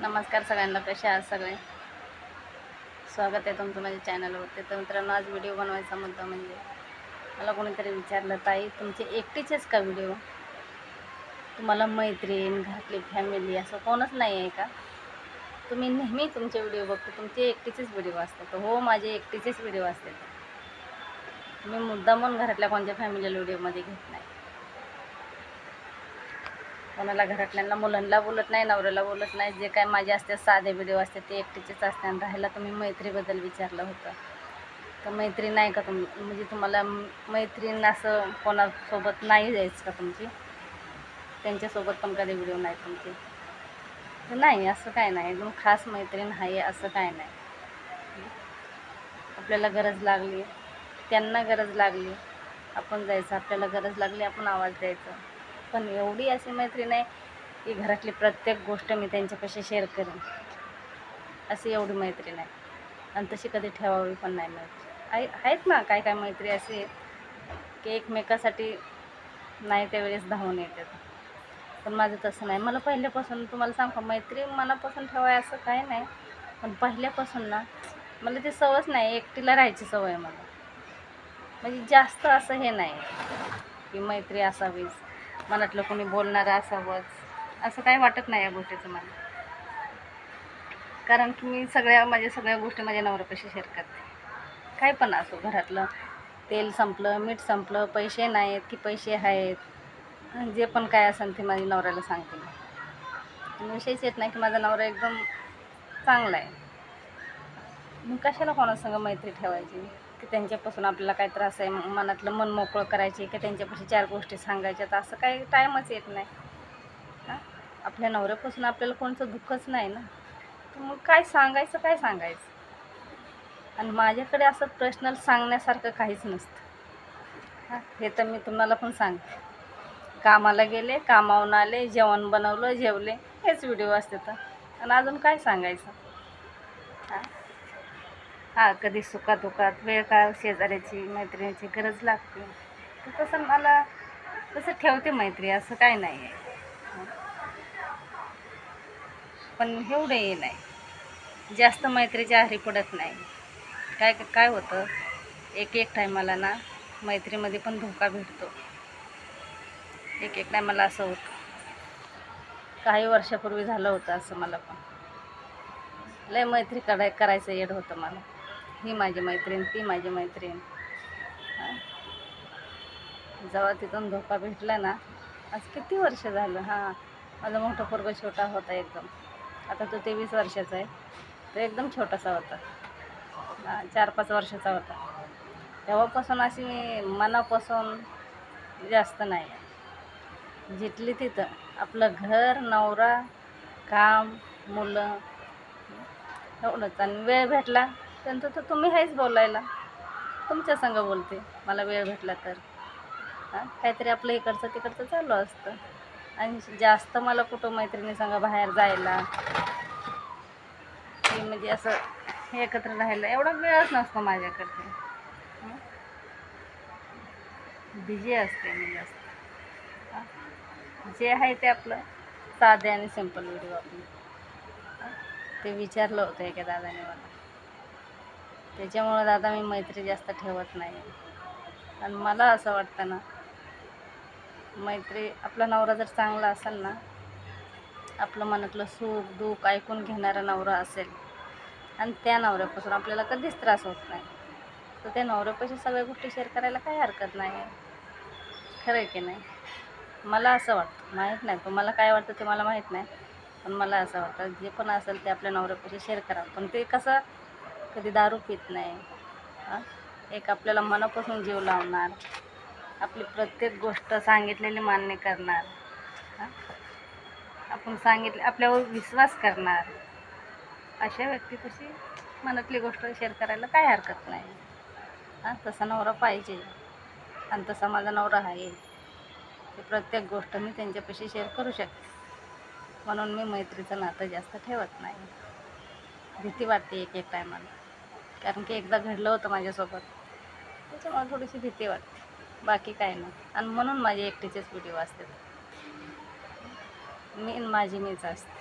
नमस्कार सगळ्यांना कसे आहात सगळे? स्वागत आहे तुमचं माझ्या चॅनलवरती. तर मित्रांनो आज व्हिडिओ बनवायचा मुद्दा म्हणजे मला कोणीतरी विचारलं ताई तुमचे एकटीचेच का व्हिडिओ? तुम्हाला मैत्रीण घरातली फॅमिली असं कोणच नाही आहे का? तुम्ही नेहमी तुमचे व्हिडिओ बघतो तुमचे एकटीचेच व्हिडिओ असतात. हो माझे एकटीचेच व्हिडिओ असतात. मी मुद्दामून घरातल्या कोणत्या फॅमिलीला व्हिडिओमध्ये घेत नाही. कोणाला घरातल्यांना मुलांना बोलत नाही नवऱ्याला बोलत नाही जे काय माझे असते साधे व्हिडिओ असते ते एकटीचेच असते आणि राहायला तुम्ही मैत्रीबद्दल विचारलं होतं. तर मैत्रीण नाही का तुम म्हणजे तुम्हाला मैत्रीण असं कोणासोबत नाही जायचं का तुमची? त्यांच्यासोबत पण कधी व्हिडिओ नाही तुमचे? तर नाही असं काय नाही. एकदम खास मैत्रीण आहे असं काय नाही. आपल्याला गरज लागली. त्यांना गरज लागली. आपण जायचं आपल्याला गरज लागली आपण आवाज द्यायचा. पण एवढी अशी मैत्रीण आहे की घरातली प्रत्येक गोष्ट मी त्यांच्यापाशी शेअर करेन. अशी एवढी मैत्रीण आहे. आणि तशी कधी ठेवावी पण नाही मैत्री आहे आहेत ना काय काय मैत्री अशी आहेत की एकमेकासाठी नाही त्यावेळेस धावून येतात. पण माझं तसं नाही. मला पहिल्यापासून तुम्हाला सांग मैत्री मनापासून ठेवाय असं काही नाही. पण पहिल्यापासून ना मला ती सवयच नाही. एकटीला राहायची सवय मला. म्हणजे जास्त असं हे नाही की मैत्री असावीच. मनातलं कोणी बोलणारं असावंच. असं काही वाटत नाही या गोष्टीचं मला. कारण की मी सगळ्या माझ्या सगळ्या गोष्टी माझ्या नवऱ्यापाशी शेअर करते. काय पण असो घरातलं तेल संपलं मीठ संपलं पैसे नाहीत की पैसे आहेत. जे पण काय असेल ते माझ्या नवऱ्याला सांगते मी. विषयच येत नाही की माझा नवरा एकदम चांगला आहे. मग कशाला कोणासंग मैत्री ठेवायची? की त्यांच्यापासून आपल्याला काय त्रास आहे मनातलं मन मोकळं करायचे की त्यांच्यापाशी चार गोष्टी सांगायच्या तर असं काही टाईमच येत नाही. हां? आपल्या नवऱ्यापासून आपल्याला कोणचं दुःखच नाही ना. तर मग काय सांगायचं काय सांगायचं? आणि माझ्याकडे असं पर्सनल सांगण्यासारखं काहीच नसतं. हां? हे तर मी तुम्हाला पण सांगते. कामाला गेले कामावून आले जेवण बनवलं जेवले हेच व्हिडिओ असते तर. आणि अजून काय सांगायचं? हां? हां कधी सुखादुखात वेळ काळ शेजाऱ्याची मैत्रिणीची गरज लागते. तर तसं मला तसं ठेवते मैत्री असं काय नाही आहे पण एवढंही नाही. जास्त मैत्रीच्या आहारी पडत नाही. काय काय होतं? एक एक टायमाला ना मैत्रीमध्ये पण धोका भेटतो. एक एक टायमाला असं होतं. काही वर्षापूर्वी झालं होतं असं मला पण. लय मैत्री कराय करायचं येड होतं मला. ही माझी मैत्रीण ती माझी मैत्रीण. हां. जेव्हा तिथून धोका भेटला ना आज किती वर्ष झालं? हां. माझा मोठा पोरगा छोटा होता एकदम. आता तो तेवीस वर्षाचा आहे. तो एकदम छोटासा होता. हां, चार पाच वर्षाचा होता. तेव्हापासून अशी मी मनापासून जास्त नाही. जिथली तिथं आपलं घर नवरा काम मुलं एवढंच. आणि वेळ भेटला त्यांचं तर तुम्ही आहेच बोलायला. तुमच्या संग बोलते. मला वेळ भेटला तर. हां? काहीतरी आपलं इकडचं तिकडचं चालू असतं. आणि जास्त मला कुठं मैत्रिणी संग बाहेर जायला. की म्हणजे असं एकत्र राहायला एवढा वेळच नसतो माझ्याकडे. बिझी असते मी जास्त. जे आहे ते आपलं साधे आणि सिंपल व्हिडिओ आपले ते विचारलं होतं एका दादाने मला. त्याच्यामुळं दादा मी मैत्री जास्त ठेवत नाही. आणि मला असं वाटतं ना मैत्री आपला नवरा जर चांगला असेल ना आपलं मनातलं सुख दुःख ऐकून घेणारा नवरा असेल आणि त्या नवऱ्यापासून आपल्याला कधीच त्रास होत नाही. तर त्या नवऱ्यापाशी सगळ्या गोष्टी शेअर करायला काही हरकत नाही. आहे खरं आहे की नाही? मला असं वाटतं. माहीत नाही तुम्हाला काय वाटतं ते मला माहीत नाही. पण मला असं वाटतं जे पण असेल ते आपल्या नवऱ्यापाशी शेअर करा पण ते कसं कधी दारू पित नाही. हां? एक आपल्याला मनापासून जीव लावणार. आपली प्रत्येक गोष्ट सांगितलेली मान्य करणार. हां? आपण सांगितले आपल्यावर विश्वास करणार. अशा व्यक्तीपाशी मनातली गोष्ट शेअर करायला काय हरकत नाही. हां? तसा नवरा पाहिजे. आणि तसा माझा नवरा आहे. ते प्रत्येक गोष्ट मी त्यांच्यापाशी शेअर करू शकते. म्हणून मी मैत्रीचं नातं जास्त ठेवत नाही. भीती वाटते एक एक टायमाला. कारण की एकदा घडलं होतं माझ्यासोबत. त्याच्यामुळे थोडीशी भीती वाटते. बाकी काय नाही. आणि म्हणून माझे एकटीचेच व्हिडिओ असतात. मी माझी मीच असते.